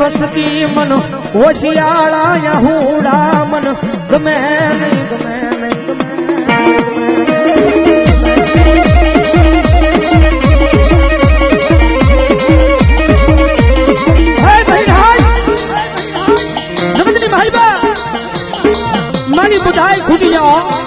વસતી મન હોશિયાળા યહુડા મન. ગમે નહીં ગમે જાઓ.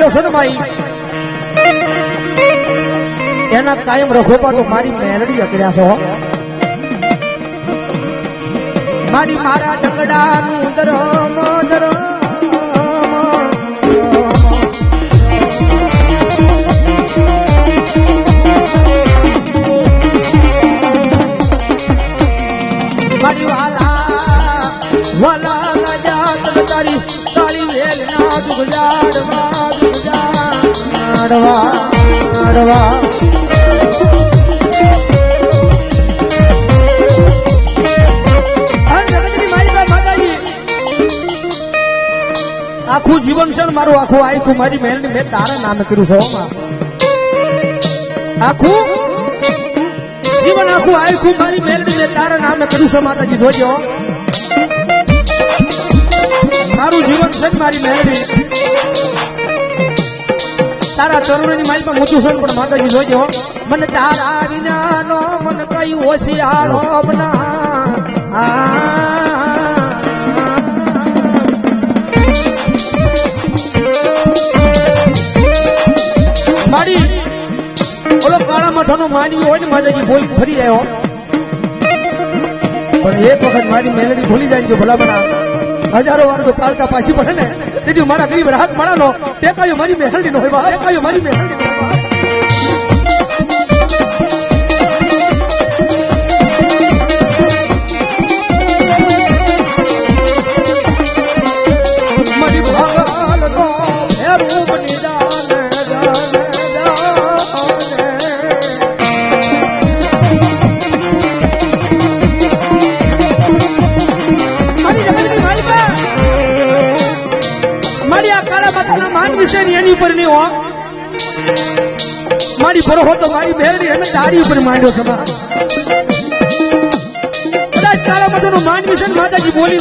ચાલ્યો છે ને માઈ? એના કાયમ રખોપા તો મારી મેલડી અકડ્યા છો મારી મારા ઢંગડાનું ધરમ ધરમ માલિકા માતાજી. આખું જીવન છે મારું, આખું આખું મારી મહેનત મેં તારા નામે કર્યું છે આખું જીવન, આખું આખું મારી મહેનત મેં તારા નામે કર્યું છે, માતાજી, જોજો. મારું જીવન છે મારી મહેનત તારા ચરણોની માલિકા મોટું છે ને પણ માતાજી જોજો મને તારા વિનાનો મન કયું હોશિયાળો બના મારી, ઓલો કાળા માથાનો માનવી હોય ને માતાજી બોલ ફરી આવ્યો. પણ એક વખત મારી મેલડી ભૂલી જાય છે ભલા બના હજારો વાર તો પાલકા પાછી પડે ને. તેથી મારા ગરીબ રાહત તે ટેકાયો મારી મેલડી નો હોય ટેકાયો મારી મેલડી તારી ઉપર માંડ્યો છે બા. કદાચ કાળા માતાનો માન વિશે માતાજી બોલી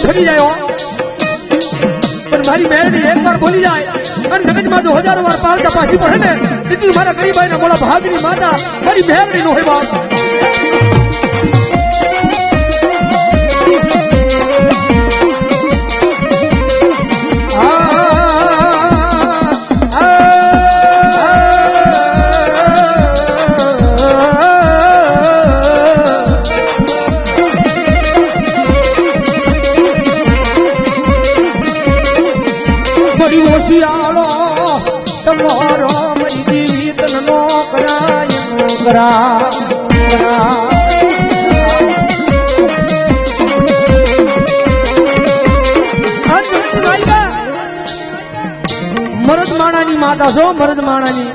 મારી બેરડી એક વાર બોલી જાય. અને જગતમાં હજારો વાર પાલતા પાછી પડે ને. તેથી મારા માતા, મારી બેરડી નો હોય બાપ. મરદ માણાની માતા છો મરદ માણાની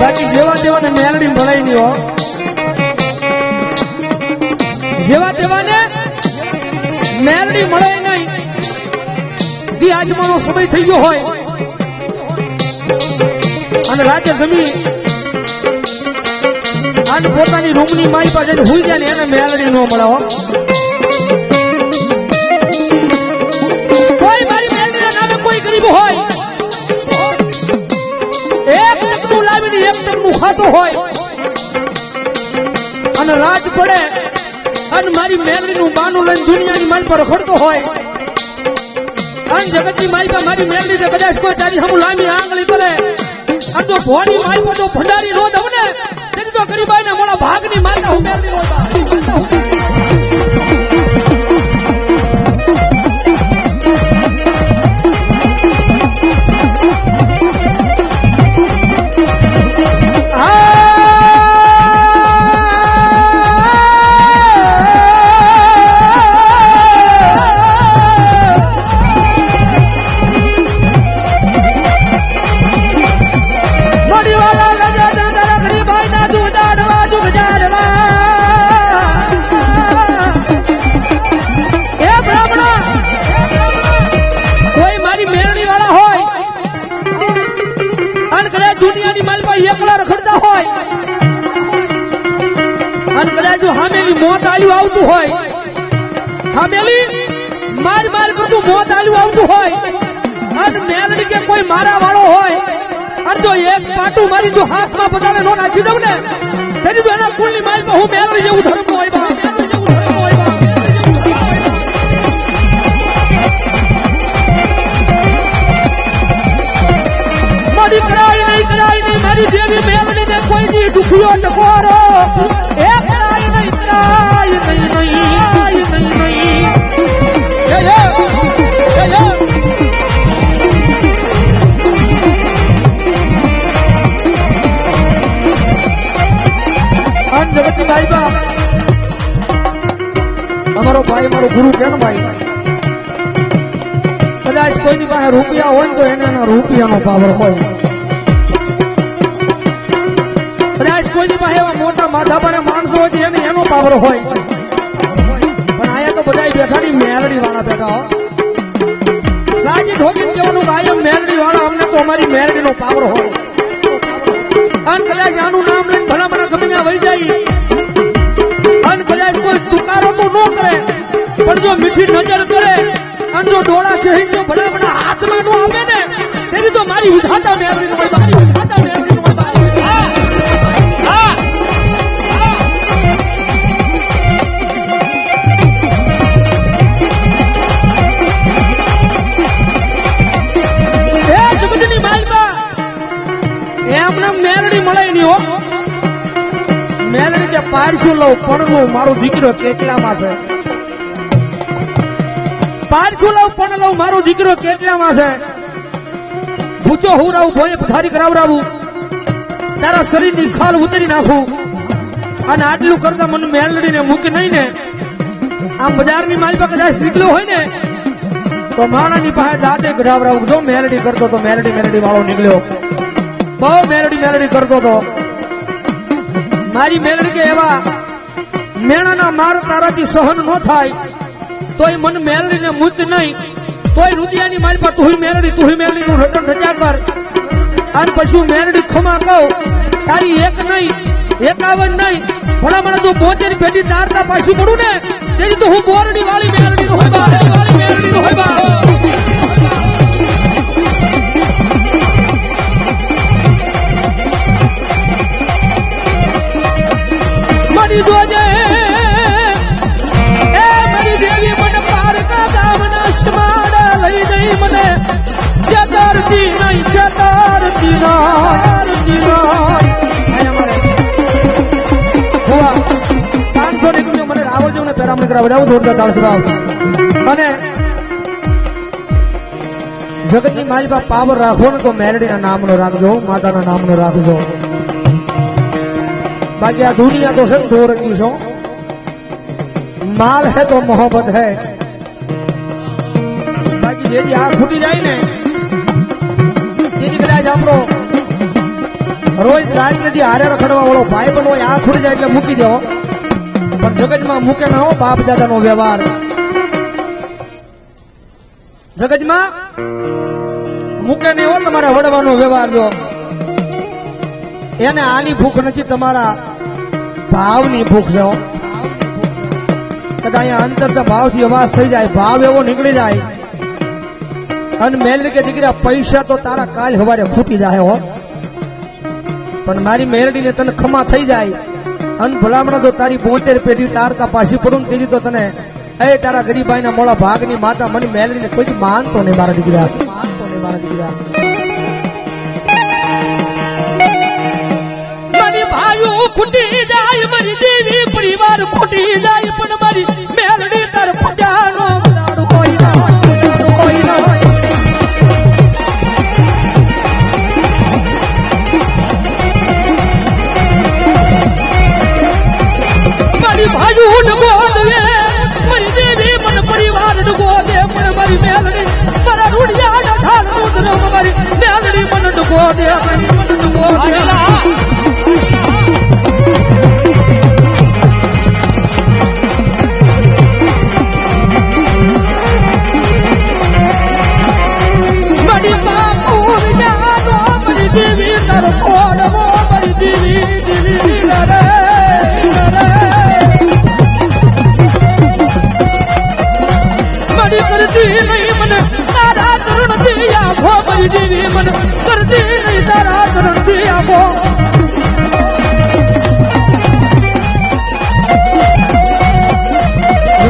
બાકી જેવા તેવાને મેલડી ભરાઈ નહીં હો જેવા તેવાને મેલડી મળે નહીં દી આજમાનો સમય થઈ ગયો હોય અને રાતે જમી અને પોતાની રૂમની માઈ પાસે હુઈ જાય ને એને મેલડી ન મળે કોઈ મારી મેલડીના નામે કોઈ ગરીબ હોય. એક ટકનું લાવીને એક ટકનું ખાતો હોય. અને રાત પડે અને મારી મેલડીનું બાનું લઈને દુનિયાની માલ પર રખડતો હોય. અને જગતની માઈ પર મારી મેલડી ને કદાચ કોઈ તારી હમું લાંબી આંગળી કરે અને જો માઈ પર તો ભંડારી નો દઉં ને. તો ગરીબાઈ ના મોડા ભાગની માતા હું મોત આલ્યું આવતું હોય અને મેલડી કે કોઈ મારા વાળો હોય અને જો એક પાટું મારી જો હાથમાં બધાને નો નાખી દઉં ને, તેની તો એના કુળની માલમાં હું મેલડી જેવું ધર્મ અમારો ભાઈ મારો ગુરુ ને ભાઈ? કદાચ કોઈની પાસે રૂપિયા હોય તો એને એના રૂપિયાનો પાવર હોય. કદાચ કોઈની પાસે એવા મોટા માથા પર માણસો છે એને એનો પાવર હોય પણ આયા તો બધા બેઠાની મેલડી વાળા બેઠા હો. સાજી ઠોકી કહેવાનું કાયમ મેલડી વાળા અમને તો અમારી મેલડીનો પાવર હોય. અન કદાચ આનું નામ લઈને ભલા મને ગમે વહી જાય. અન કદાચ કોઈ ચુકારો તો ન કરે. પણ જો મીઠી નજર કરે અને જો ડોળા છે જો ભલે મને હાથમાં નો આવે ને, તેની તો મારી વિધાતા મેળવી હોય મારી વિધાતા મેળવી એમને મેલડી મળે નહીં હો. મેલડી કે પારસું લઉં, પણ મારો દીકરો કેટલામાં છે? પારસું લઉં પણ લઉં, મારો દીકરો કેટલામાં છે? ભૂચો હુરાવું ભોય પથારી કરાવરાવું તારા શરીરની ખાલ ઉતરી નાખું. અને આટલું કરતા મને મેલડીને મૂકી નહીં ને. આમ બજારની માલિકા કદાચ નીકળ્યો હોય ને, તો માણાની પાસે દાંતે કઢાવરાવું જો મેલડી કરતો તો મેલડી મેલડી વાળો નીકળ્યો. બહુ મેલડી મેલડી કરતો તો. મારી મેલડી કે એવા મેણાના માર તારાથી સહન ન થાય. તોય મન મેલડીને મુક્ત નહીં. તોય રુદિયાની મારી પર તું મેલડી તું મેલડી નું રટણ રટ્યા કર અને પછી મેલડી ખમા કહું, તારી એક નહીં, એકાવન નહીં. ભલા મને તું બોતેર પેટી તારતા પાછી પડું ને તેની તો હું બોરડી વાળી મેલડી હું હોય વાળી મેલડી. પાંચસો ને અને જગતની મારી પાસે પાવર રાખો ને તો મેલડીના નામનો રાખજો માતાના નામનો રાખજો બાકી આ દુનિયા તો છે ને ચોરંગી છો માલ હે તો મોહબ્બત હે બાકી જેથી આ ખૂટી જાય ને આપણો રોજ રાત નથી હારે રખડવા વાળો ભાઈ પણ હોય આ ખૂટી જાય એટલે મૂકી દેવો પણ જગતમાં મૂકે ના હો બાપ દાદાનો વ્યવહાર. જગતમાં મૂકે નહીં હો તમારે વડવાનો વ્યવહાર જો. એને આની ભૂખ નથી, તમારા ભાવની ભૂખ છે. કદાચ અહીંયા અંતર ભાવથી અવાજ થઈ જાય, ભાવ એવો નીકળી જાય. અને મેલડી કે દીકરા, પૈસા તો તારા કાલ હવારે ખૂટી જાય હો. પણ મારી મેલડીને તને ખમા થઈ જાય. અને ભલામણા જો તારી બોતેર પેઢી તારકા પાછી પડું ને તેની તો તને, એ તારા ગરીબાઈના મોડા ભાગની માતા, મને મેલડીને કોઈ માનતો નહીં મારા દીકરા. માનતો નહીં મારા દીકરા ભાઈઓ ખૂટી જાય, મારી દેવી પરિવાર ખૂટી જાય.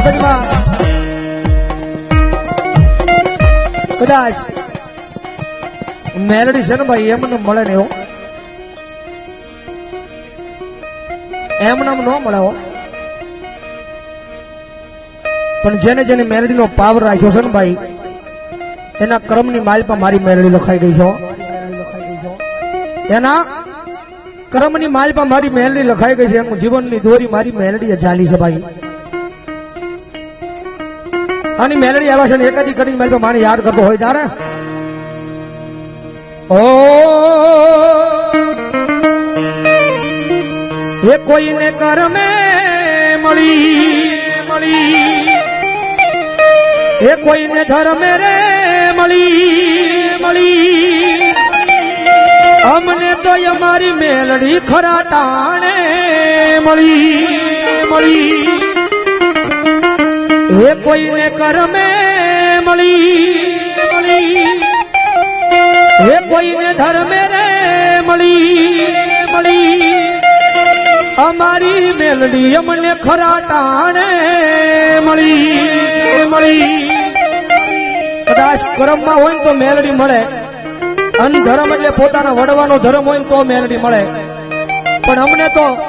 જીવનમાં કદાચ મેલડી છે ને ભાઈ, એમને મળે ને એવો. એમને ન મળે પણ જેને જેને મેલડીનો પાવર રાખ્યો છે ને ભાઈ, એના કર્મની માલ પર મારી મેલડી લખાઈ ગઈ છે. એના કર્મની માલ પર મારી મેલડી લખાઈ ગઈ છે, એનું જીવનની દોરી મારી મેલડીએ ચાલી છે ભાઈ. આની મેલડી આવે છે ને એકાદી કરીને મારી માને યાદ કરતો હોય તારે ઓ, એ કોઈને કરમે મળી મળી. એ કોઈને ધર્મે રે મળી મળી. અમને તો અમારી મેલડી ખરા તાણે મળી મળી. એ કોઈને કરમે મળી મળી. એ કોઈને ધર્મે રે મળી મળી. અમારી મેલડી અમને ખરા ટાણે મળી મળી. કદાચ કરમમાં હોય ને તો મેલડી મળે. અન ધર્મ એટલે પોતાના વડવાનો ધર્મ હોય ને તો મેલડી મળે. પણ અમને તો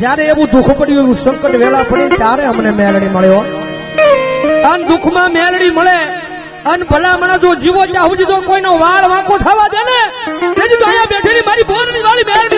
જ્યારે એવું દુઃખ પડ્યું, એવું સંકટ વેલા પડ્યું ત્યારે અમને મેલડી મળ્યો. અન દુઃખમાં મેલડી મળે, અન ભલામણા જો જીવો ત્યાં સુધી તો કોઈનો વાળ વાંકો થવા દે ને તેથી તો અહીંયા બેઠેલી મારી બોરની વાળી મેલડી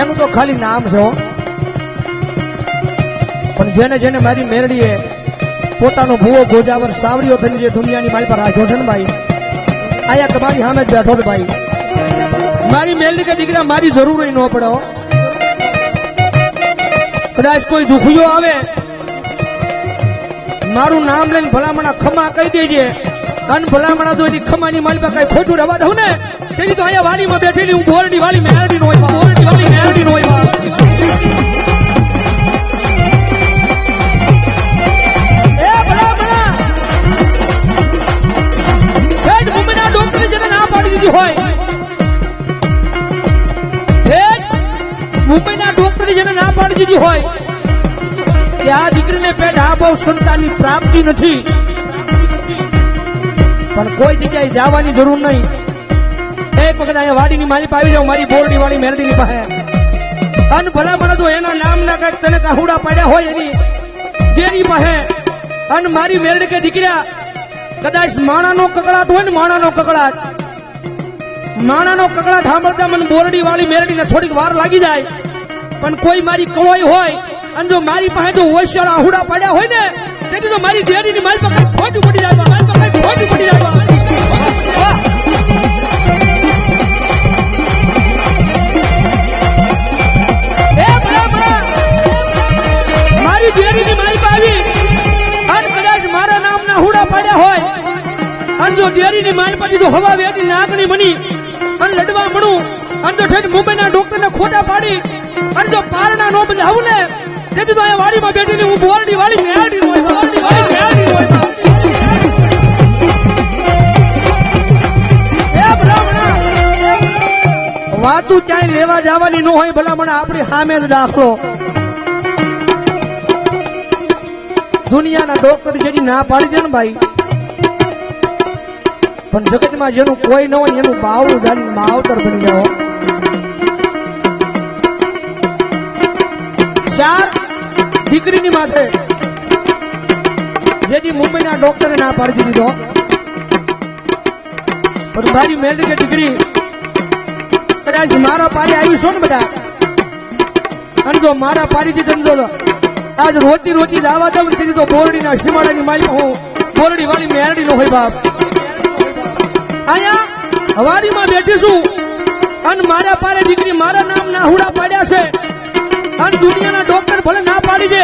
એનું તો ખાલી નામ છે પણ જેને જેને મારી મેરડીએ પોતાનો ભૂવો ગોજાવર સાવરીઓ થઈને જે દુનિયાની મારી પર રાખ્યો છે ને ભાઈ, આયા તમારી સામે જ બેઠો ભાઈ. મારી મેરડી કે દીકરા, મારી જરૂર ન પડે કદાચ કોઈ દુખિયો આવે, મારું નામ લઈને ભલામણા ખમા કહી દેજે. અન ભલામણા તો એની ખમાની મારી પાસે કઈ ખોટું રવા દઉં ને? તેથી તો અહીંયા વાડીમાં બેઠેલી હું બોરડી વાળી મેરડી નો બોરડી વાળી મેરડી નો હોય મુંબઈના ડોક્ટરે જેને ના પાડી દીધી હોય. મુંબઈના ડોક્ટરે જેને ના પાડી દીધી હોય. કે આ પેટ આ બહુ પ્રાપ્તિ નથી. પણ કોઈ જગ્યાએ જવાની જરૂર નહીં. એક વખત અહીંયા વાડીની માલિક આવી જાવ, મારી બોરડી વાળી મેરડીની પાસે. અન ભલા મને તો એના નામના કંઈક તને કાહુડા પાડ્યા હોય એની તેની પાસે. અન મારી મેરડી કે દીકરા કદાચ માણાનો કકડાટ હોય ને માણાનો કકડાટ. માણાનો કકડાટ સાંભળતા મને બોરડી વાળી મેરડીને થોડીક વાર લાગી જાય. પણ કોઈ મારી કળોઈ હોય, અને જો મારી પાસે જો ઓશળ આહુડા પડ્યા હોય ને, તેથી તો મારી મારી પાસે કંઈક ખોટું પડી જાય પાસે કંઈક ખોટું પડી જાય. જો ડેરીની માલ પાછી તો હવા વેગી નાગણી બની અને લડવા મળું, અને જો ઠેઠ મુંબઈના ડોક્ટરને ખોટા પાડી, અને જો પારણા નો બજાવું ને, તેથી તો અહીંયા વાડીમાં બેઠીને હું બોરડી વાળી મેરડી હોય વાતું ક્યાંય લેવા જવાની ન હોય, ભલામણ આપણી સામે જ રાખો. દુનિયાના ડોક્ટર જેની ના પાડી દે ને ભાઈ પણ જગતમાં જેનું કોઈ ન હોય, એનું બાવળું જાણી માવતર બની જાઓ ચાર દીકરીની માથે, જેથી મુંબઈના ડોક્ટરે ના પાડી દીધો. પણ મારી મેલડી કે દીકરી, કદાચ મારા પાડી આવી છો ને બધા? અને જો મારા પાડીથી ધંધો આજ રોતી રોતી દાવા દઉં તેથી તો બોરડીના સીમાડાની મારી હું બોરડી વાળી મેરડી નો હોય બાપ. અહીંયા હવારીમાં બેઠી છું અને મારા પારે દીકરી મારા નામ ના હુડા પાડ્યા છે. અને દુનિયાના ડોક્ટર ભલે ના પાડી દે,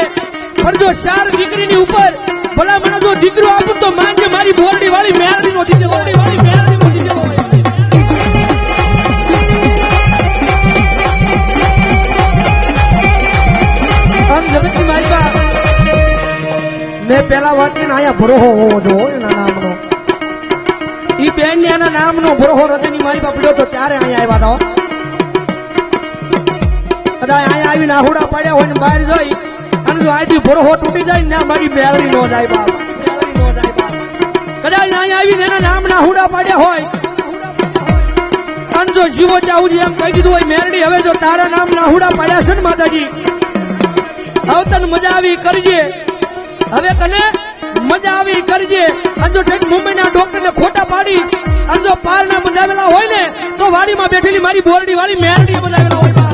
પણ જો ચાર દીકરીની ઉપર ભલા મને જો દીકરો આપું તો માનજે મારી બોરડી વાળી મેળવી નો દીધે બોરડી વાળી મેળવી નો આમ જગતની મેં પેલા વાત કરીને અહીંયા ભરોહો હોવો જો એના નામનો ઈ બેન ને એના નામનો ભરોહો હૃદયની મારી પડ્યો તો ત્યારે અહીંયા આવ્યા હતા કદાચ અહીંયા આવીને આહુડા પાડ્યા હોય ને બહાર જઈ, અને જો આથી ભરોહો તૂટી જાય ને મારી બેલડી નો જાય બાપ. કદાચ અહીંયા આવીને એના નામના હુડા પાડ્યા હોય, અને જો જીવો ત્યાં એમ કહી દીધું હોય, મેરડી, હવે જો તારા નામ નાહુડા પાડ્યા છે ને માતાજી, હવે તને મજા આવી, કરજે. હવે તને મજા આવી, કરજે અને જો મુંબઈના ડોક્ટરને ખોટા પાડી અને જો પારના મજાવેલા હોય ને, તો વાડીમાં બેઠેલી મારી બોરડી વાળી મેરડી મજાવેલા હોય.